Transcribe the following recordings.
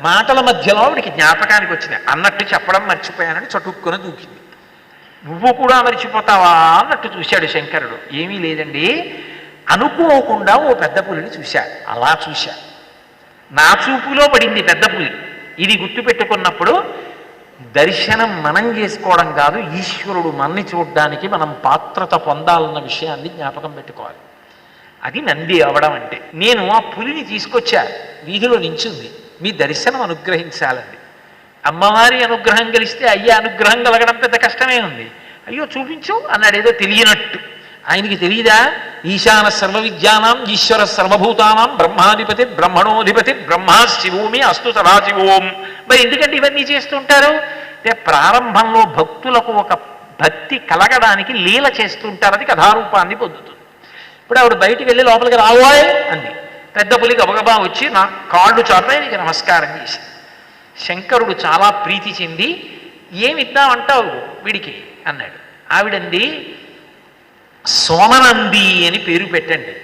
మాటల మధ్యలో ఆవిడికి జ్ఞాపకానికి వచ్చింది. అన్నట్టు చెప్పడం మర్చిపోయానని చటుక్కున దూకింది. నువ్వు కూడా మర్చిపోతావా? అన్నట్టు చూశాడు శంకరుడు. ఏమీ లేదండి. అనుకోకుండా ఓ పెద్ద పులిని చూశా. అలా చూశా. నా చూపులో పడింది పెద్ద పులి. ఇది గుర్తుపెట్టుకున్నప్పుడు దర్శనం మనం చేసుకోవడం కాదు ఈశ్వరుడు మనని చూడడానికి మనం పాత్రత పొందాలన్న విషయాన్ని జ్ఞాపకం పెట్టుకోవాలి. అది నంది అవడం అంటే. నేను ఆ పులిని తీసుకొచ్చా. వీధిలో నించుంది. మీ దర్శనం అనుగ్రహించాలండి. అమ్మవారి అనుగ్రహం కలిస్తే అయ్యే అనుగ్రహం కలగడం పెద్ద కష్టమే ఉంది. అయ్యో చూపించు అన్నాడు ఏదో తెలియనట్టు. ఆయనకి తెలియదా? ఈశాన సర్వ విద్యానాం ఈశ్వర సర్వభూతానాం బ్రహ్మాధిపతి బ్రహ్మణోధిపతి బ్రహ్మా శివోమి అస్తు సదాశివోం. మరి ఎందుకంటే ఇవన్నీ చేస్తుంటారు అంటే ప్రారంభంలో భక్తులకు ఒక భక్తి కలగడానికి లీల చేస్తుంటారు అది కథారూపాన్ని పొందుతుంది. ఇప్పుడు ఆవిడ బయటికి వెళ్ళి లోపలికి రావాలి అంది. పెద్ద పులి గబగబా వచ్చి నా కాళ్ళు చాప నీకు నమస్కారం చేసి. శంకరుడు చాలా ప్రీతి చెంది ఏమిద్దామంటావు వీడికి? అన్నాడు. ఆవిడంది సోమనంది అని పేరు పెట్టండి.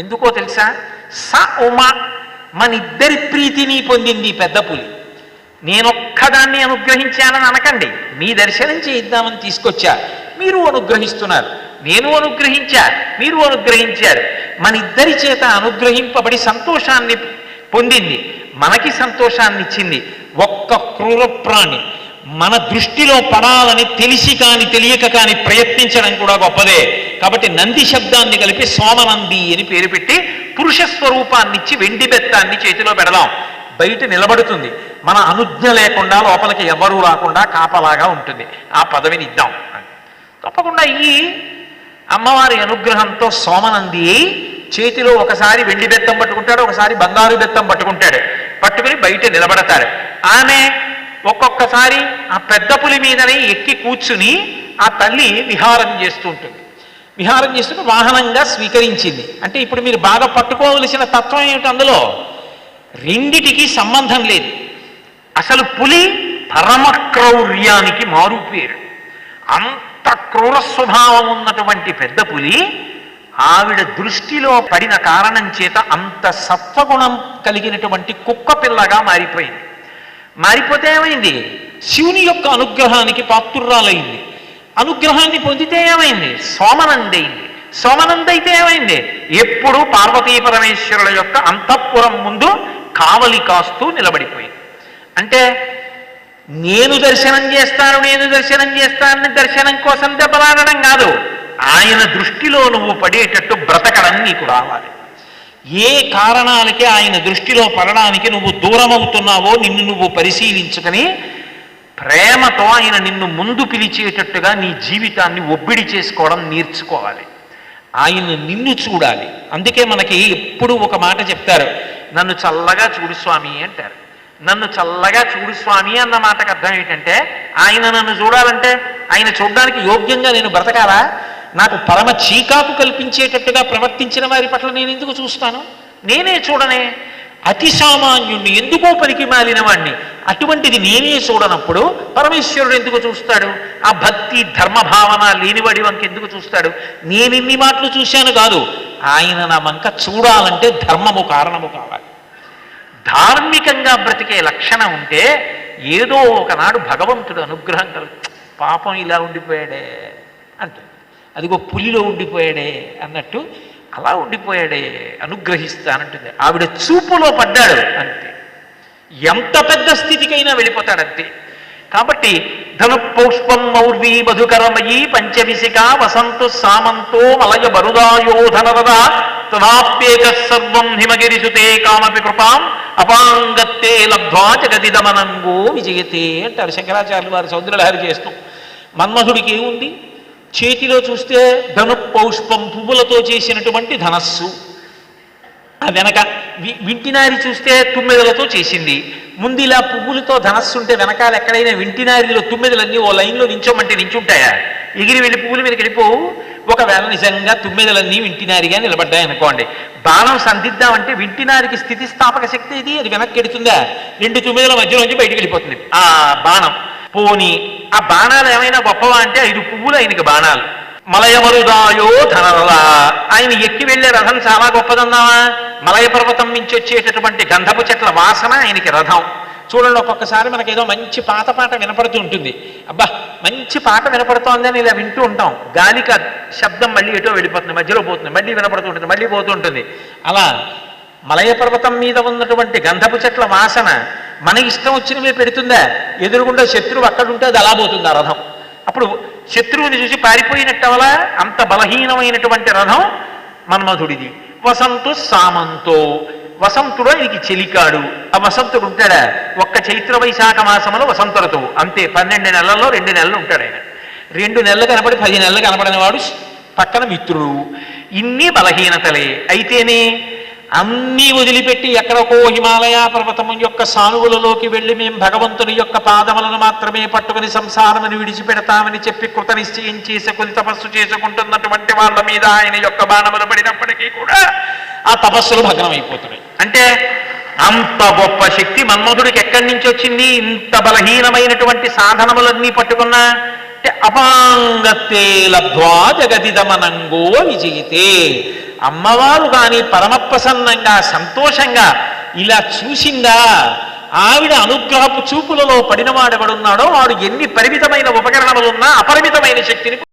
ఎందుకో తెలుసా? స ఉమ మనిద్దరి ప్రీతిని పొందింది పెద్ద పులి. నేనొక్కదాన్ని అనుగ్రహించానని అనకండి. మీ దర్శనం చేయిద్దామని తీసుకొచ్చా. మీరు అనుగ్రహిస్తున్నారు. నేను అనుగ్రహించా. మీరు అనుగ్రహించారు. మన ఇద్దరి చేత అనుగ్రహింపబడి సంతోషాన్ని పొందింది. మనకి సంతోషాన్ని ఇచ్చింది ఒక్క క్రూర ప్రాణి మన దృష్టిలో పడాలని తెలిసి కాని తెలియక కాని ప్రయత్నించడం కూడా గొప్పదే. కాబట్టి నంది శబ్దాన్ని కలిపి సోమనంది అని పేరు పెట్టి పురుష స్వరూపాన్ని ఇచ్చి వెండి బెత్తాన్ని చేతిలో పెడదాం. బయట నిలబడుతుంది. మన అనుజ్ఞ లేకుండా లోపలికి ఎవరూ రాకుండా కాపలాగా ఉంటుంది. ఆ పదవిని ఇద్దాం. తప్పకుండా ఈ అమ్మవారి అనుగ్రహంతో సోమనంది చేతిలో ఒకసారి వెండి బెత్తం పట్టుకుంటాడు ఒకసారి బంగారు బెత్తం పట్టుకుంటాడు. పట్టుకుని బయట నిలబడతాడు. ఆమె ఒక్కొక్కసారి ఆ పెద్ద పులి మీదనే ఎక్కి కూర్చుని ఆ తల్లి విహారం చేస్తూ ఉంటుంది విహారం చేస్తుంటే వాహనంగా స్వీకరించింది. అంటే ఇప్పుడు మీరు బాగా పట్టుకోవలసిన తత్వం ఏమిటి అందులో? రెండిటికి సంబంధం లేదు. అసలు పులి పరమక్రౌర్యానికి మారు పేరు అంత క్రూర స్వభావం ఉన్నటువంటి పెద్ద పులి ఆవిడ దృష్టిలో పడిన కారణం చేత అంత సత్వగుణం కలిగినటువంటి కుక్క పిల్లగా మారిపోయింది. మారిపోతే ఏమైంది? శివుని యొక్క అనుగ్రహానికి పాత్రురాలైంది అనుగ్రహాన్ని పొందితే ఏమైంది? సోమనందైంది. సోమనందైతే ఏమైంది? ఎప్పుడు పార్వతీ పరమేశ్వరుల యొక్క అంతఃపురం ముందు కావలి కాస్తూ నిలబడిపోయింది. అంటే నేను దర్శనం చేస్తాను నేను దర్శనం చేస్తానని దర్శనం కోసం దెబ్బలాడడం కాదు. ఆయన దృష్టిలో నువ్వు పడేటట్టు బ్రతకడం నీకు రావాలి. ఏ కారణాలకి ఆయన దృష్టిలో పడడానికి నువ్వు దూరం అవుతున్నావో నిన్ను నువ్వు పరిశీలించుకొని ప్రేమతో ఆయన నిన్ను ముందు పిలిచేటట్టుగా నీ జీవితాన్ని ఒబ్బిడి చేసుకోవడం నేర్చుకోవాలి. ఆయన నిన్ను చూడాలి. అందుకే మనకి ఎప్పుడు ఒక మాట చెప్తారు నన్ను చల్లగా చూడు స్వామి అంటారు. నన్ను చల్లగా చూడు స్వామి అన్న మాటకు అర్థం ఏంటంటే ఆయన నన్ను చూడాలంటే ఆయన చూడడానికి యోగ్యంగా నేను బ్రతకాలా? నాకు పరమ చీకాకు కల్పించేటట్టుగా ప్రవర్తించిన వారి పట్ల నేను ఎందుకు చూస్తాను? నేనే చూడనే. అతి సామాన్యుణ్ణి ఎందుకో పనికి మాలిన వాణ్ణి. అటువంటిది నేనే చూడనప్పుడు పరమేశ్వరుడు ఎందుకు చూస్తాడు? ఆ భక్తి ధర్మ భావన లేనివాడి వంక ఎందుకు చూస్తాడు? నేనిన్ని మాటలు చూశాను కాదు. ఆయన నా వంక చూడాలంటే ధర్మము కారణము కావాలి. ధార్మికంగా బ్రతికే లక్షణం ఉంటే ఏదో ఒకనాడు భగవంతుడు అనుగ్రహం కలు పాపం ఇలా ఉండిపోయాడే అంటుంది. అదిగో పులిలో ఉండిపోయాడే అన్నట్టు అలా ఉండిపోయాడే అనుగ్రహిస్తానంటుంది. ఆవిడ చూపులో పడ్డాడు అంతే. ఎంత పెద్ద స్థితికైనా వెళ్ళిపోతాడంతే. కాబట్టి ధను పౌష్పం మౌర్వీ మధుకరమయీ పంచవిశిక వసంతు సామంతో మలయ బరుదాయోధనవద తదాప్యేక సర్వం హిమగిరిసుతే కామపి కృపాం అపాంగత్తే లబ్ధ్వా జగదిదమనంగో విజయతే అంటారు శంకరాచార్యులు వారి సౌందర్యలహరి చేస్తూ. మన్మధుడికి ఏముంది? చేతిలో చూస్తే ధను పౌష్పం పువ్వులతో చేసినటువంటి ధనస్సు. ఆ వెనక వింటినారి చూస్తే తుమ్మెదలతో చేసింది. ముందు ఇలా పువ్వులతో ధనస్సు ఉంటే వెనకాల ఎక్కడైనా వింటినారిలో తుమ్మెదలన్నీ ఓ లైన్లో నించోమంటే నించుంటాయా? ఎగిరి వెళ్ళి పువ్వుల మీదకి వెళ్ళిపోవు ఒకవేళ నిజంగా తుమ్మెదలన్నీ వింటినారిగా నిలబడ్డాయి అనుకోండి. బాణం సంధిద్దామంటే వింటినారికి స్థితిస్థాపక శక్తి ఇది అది వెనక్కి ఎడుతుందా? రెండు తుమ్మెదల మధ్యలోంచి బయటికి వెళ్ళిపోతుంది. ఆ బాణం. పోని ఆ బాణాలు ఏమైనా గొప్పవా అంటే ఐదు పువ్వులు ఆయనకి బాణాలు. మలయమరుదాయో ధనరలా. ఆయన ఎక్కి వెళ్ళే రథం చాలా గొప్పదన్నావా? మలయ పర్వతం నుంచి వచ్చేటటువంటి గంధపు చెట్ల వాసన ఆయనకి రథం. చూడండి ఒక్కొక్కసారి మనకి ఏదో మంచి పాత పాట వినపడుతూ ఉంటుంది. అబ్బా మంచి పాట వినపడుతోందని ఇలా వింటూ ఉంటాం. గాలిక శబ్దం మళ్ళీ ఎటో వెళ్ళిపోతుంది మధ్యలో పోతుంది మళ్ళీ వినపడుతూ ఉంటుంది మళ్ళీ పోతూ ఉంటుంది. అలా మలయ పర్వతం మీద ఉన్నటువంటి గంధపు చెట్ల వాసన మన ఇష్టం వచ్చినవే పెడుతుందా? ఎదురుగుండా శత్రువు అక్కడ ఉంటే అది అలా పోతుంది ఆ రథం. అప్పుడు శత్రువుని చూసి పారిపోయినట్టవలా? అంత బలహీనమైనటువంటి రథం మన్మధుడిది. వసంతు సామంతో. వసంతుడు ఆయనకి చెలికాడు. ఆ వసంతుడు ఉంటాడా? ఒక్క చైత్ర వైశాఖ మాసంలో వసంత ఋతువు. అంతే పన్నెండు నెలల్లో రెండు నెలలు ఉంటాడు ఆయన. రెండు నెలలు కనపడి పది నెలలు కనపడిన వాడు పక్కన మిత్రుడు. ఇన్ని బలహీనతలే. అయితేనే అన్నీ వదిలిపెట్టి ఎక్కడికో హిమాలయ పర్వతం యొక్క సానువులలోకి వెళ్ళి మేము భగవంతుని యొక్క పాదములను మాత్రమే పట్టుకుని సంసారమని విడిచిపెడతామని చెప్పి కృత నిశ్చయం చేసుకుని తపస్సు చేసుకుంటున్నటువంటి వాళ్ళ మీద ఆయన యొక్క బాణములు పడినప్పటికీ కూడా ఆ తపస్సులు భగ్నమైపోతున్నాయి. అంటే అంత గొప్ప శక్తి మన్మధుడికి ఎక్కడి నుంచి వచ్చింది? ఇంత బలహీనమైనటువంటి సాధనములన్నీ పట్టుకున్నా అంటే అపాంగత్తే లబ్ధ్వా జగదిదమనంగో విజయితే అమ్మవారు కానీ పరమప్రసన్నంగా సంతోషంగా ఇలా చూసిందా? ఆవిడ అనుగ్రహపు చూపులలో పడినవాడెవడున్నాడో వాడు ఎన్ని పరిమితమైన ఉపకరణములున్నా అపరిమితమైన శక్తిని